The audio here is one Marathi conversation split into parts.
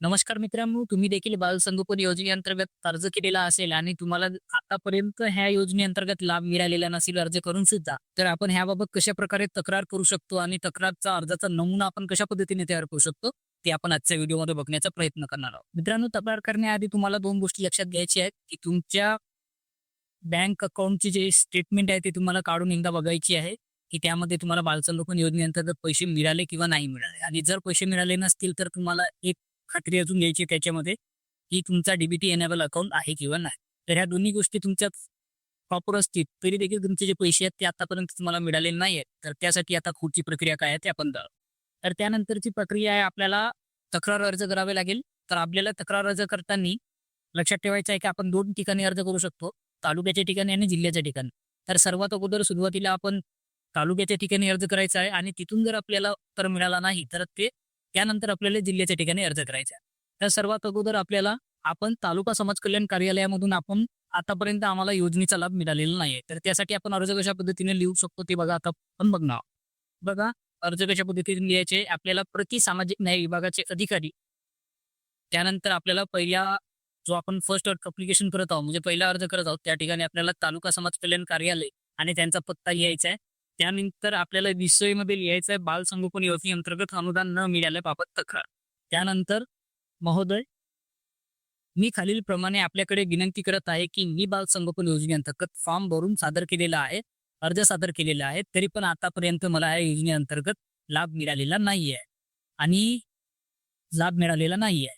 नमस्कार मित्रांनो तुम्ही देखील बालसंगोपन योजनेअंतर्गत अर्ज केलेला असेल आणि तुम्हाला आतापर्यंत ह्या योजनेअंतर्गत लाभ मिळालेला नसेल अर्ज करून सुद्धा तर आपण ह्याबाबत कशा प्रकारे तक्रार करू शकतो आणि तक्रारचा अर्जाचा नमुना आपण कशा पद्धतीने तयार करू शकतो ते आपण आजच्या व्हिडिओमध्ये बघण्याचा प्रयत्न करणार आहोत. मित्रांनो तक्रार करण्याआधी तुम्हाला दोन गोष्टी लक्षात घ्यायची आहेत की तुमच्या बँक अकाउंटची जे स्टेटमेंट आहे ते तुम्हाला काढून एकदा बघायची आहे की त्यामध्ये तुम्हाला बालसंगोपन योजनेअंतर्गत पैसे मिळाले किंवा नाही मिळाले. आणि जर पैसे मिळाले नसतील तर तुम्हाला एक खात्री अजून घ्यायची त्याच्यामध्ये की तुमचा डीबीटी एनेबल अकाउंट आहे किंवा नाही. तर ह्या दोन्ही गोष्टी तुमच्या प्रॉपर असतील तरी देखील तुमचे जे पैसे आहेत ते आतापर्यंत तुम्हाला मिळाले नाही आहेत तर त्यासाठी आता पुढची प्रक्रिया काय आहे ते आपण जाऊ तर त्यानंतरची प्रक्रिया आहे आपल्याला तक्रार अर्ज करावे लागेल. तर आपल्याला तक्रार अर्ज करताना लक्षात ठेवायचं आहे की आपण दोन ठिकाणी अर्ज करू शकतो तालुक्याच्या ठिकाणी आणि जिल्ह्याच्या ठिकाणी. तर सर्वात अगोदर सुरुवातीला आपण तालुक्याच्या ठिकाणी अर्ज करायचा आहे आणि तिथून जर आपल्याला उत्तर मिळाला नाही तर ते त्यानंतर आपल्याला जिल्ह्याच्या ठिकाणी अर्ज करायचा तर सर्वात अगोदर आपल्याला आपण तालुका समाज कल्याण कार्यालयामधून आपण आतापर्यंत आम्हाला योजनेचा लाभ मिळालेला नाही तर त्यासाठी आपण अर्ज कशा पद्धतीने लिहू शकतो ते बघा आता आपण बघणार बघा अर्ज कशा पद्धतीने लिहायचे आपल्याला प्रति सामाजिक न्याय विभागाचे अधिकारी त्यानंतर आपल्याला पहिल्या जो आपण फर्स्ट अप्लिकेशन करत आहोत म्हणजे पहिला अर्ज करत आहोत त्या ठिकाणी आपल्याला तालुका समाज कल्याण कार्यालय आणि त्यांचा पत्ता लिहायचा आहे. त्यानंतर आपल्याला विषयमध्ये लिहायचं आहे बाल संगोपन योजनेअंतर्गत अनुदान न मिळाल्याबाबत तक्रार. त्यानंतर महोदय मी खालील प्रमाणे आपल्याकडे विनंती करत आहे की मी बाल संगोपन योजनेअंतर्गत फॉर्म भरून सादर केलेला आहे अर्ज सादर केलेला आहे तरी पण आतापर्यंत मला या योजनेअंतर्गत लाभ मिळालेला नाही आहे आणि लाभ मिळालेला नाही आहे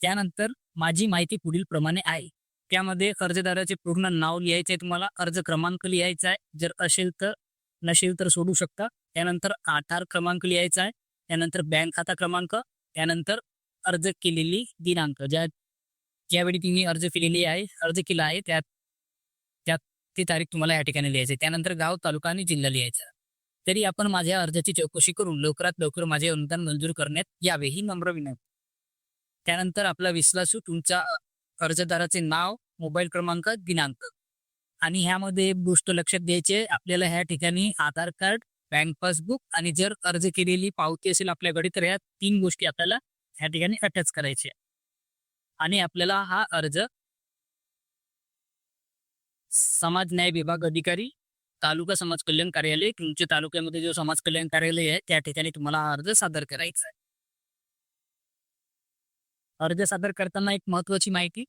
त्यानंतर माझी माहिती पुढील प्रमाणे आहे. त्यामध्ये कर्जदाराचे पूर्ण नाव लिहायचे आहे तुम्हाला अर्ज क्रमांक लिहायचा आहे जर असेल तर नसेल तर सोडू शकता. त्यानंतर आधार क्रमांक लिहायचा आहे. त्यानंतर बँक खाता क्रमांक. त्यानंतर अर्ज केलेली दिनांक. ज्या ज्यावेळी तिने अर्ज केलेली आहे अर्ज केला आहे त्यात त्यात ती तारीख तुम्हाला या ठिकाणी लिहायची त्यानंतर गाव तालुका आणि जिल्हा लिहायचा. तरी आपण माझ्या अर्जाची चौकशी करून लवकरात लवकर माझे अनुदान मंजूर करण्यात यावे ही नम्र विनंती. त्यानंतर आपला विश्वासू तुमच्या अर्जदाराचे नाव मोबाईल क्रमांक दिनांक. आणि ह्यामध्ये एक गोष्ट लक्षात द्यायची आपल्याला ह्या ठिकाणी आधार कार्ड बँक पासबुक आणि जर अर्ज केलेली पावती असेल आपल्याकडे तर ह्या तीन गोष्टी आपल्याला ह्या ठिकाणी अटॅच करायच्या आणि आपल्याला हा अर्ज समाज न्याय विभाग अधिकारी तालुका समाज कल्याण कार्यालय तुमच्या तालुक्यामध्ये जो समाज कल्याण कार्यालय आहे त्या ठिकाणी तुम्हाला हा अर्ज सादर करायचा आहे. अर्ज सादर करताना एक महत्वाची माहिती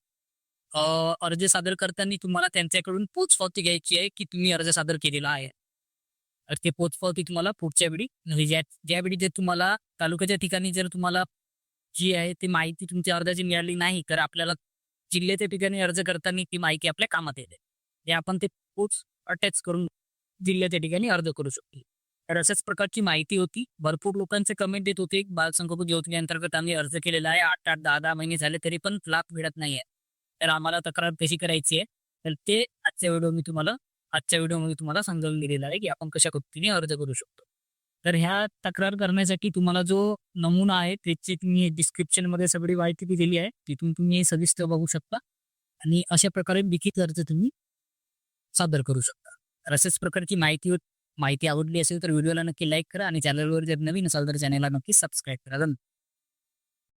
अर्ज सादर करताना तुम्हाला त्यांच्याकडून पोचपावती घ्यायची आहे की तुम्ही अर्ज सादर केलेला आहे. तर ते पोचपावती तुम्हाला पुढच्या वेळी म्हणजे ज्या ज्यावेळी जे तुम्हाला तालुक्याच्या ठिकाणी जर तुम्हाला जी आहे ती माहिती तुमच्या अर्जाची मिळाली नाही तर आपल्याला जिल्ह्याच्या ठिकाणी अर्ज करताना ती माहिती आपल्या कामात येते. ते आपण ते पोच अटॅच करून जिल्ह्याच्या ठिकाणी अर्ज करू शकतो. तर अशाच प्रकारची माहिती होती. भरपूर लोकांचे कमेंट देत होते. बालसंकोप योजनेअंतर्गत आम्ही अर्ज केलेला आहे. आठ आठ दहा दहा महिने झाले तरी पण लाभ मिळत नाहीये. तर आम्हाला तक्रार कशी करायची आहे? तर ते आजच्या व्हिडिओ मी तुम्हाला आजच्या व्हिडिओमध्ये तुम्हाला समजावून दिलेला आहे की आपण कशा पद्धतीने अर्ज करू शकतो. तर ह्या तक्रार करण्यासाठी तुम्हाला जो नमुना आहे त्याची तुम्ही डिस्क्रिप्शनमध्ये सगळी माहिती दिली आहे. तिथून तुम्ही सविस्तर बघू शकता. आणि अशा प्रकारे लिखित अर्ज तुम्ही सादर करू शकता. तर अशाच प्रकारची माहिती माहिती आवडली असेल तर व्हिडिओला नक्की लाईक करा आणि चॅनलवर जर नवीन असाल तर चॅनलला नक्की सबस्क्राईब करा. धन्यवाद.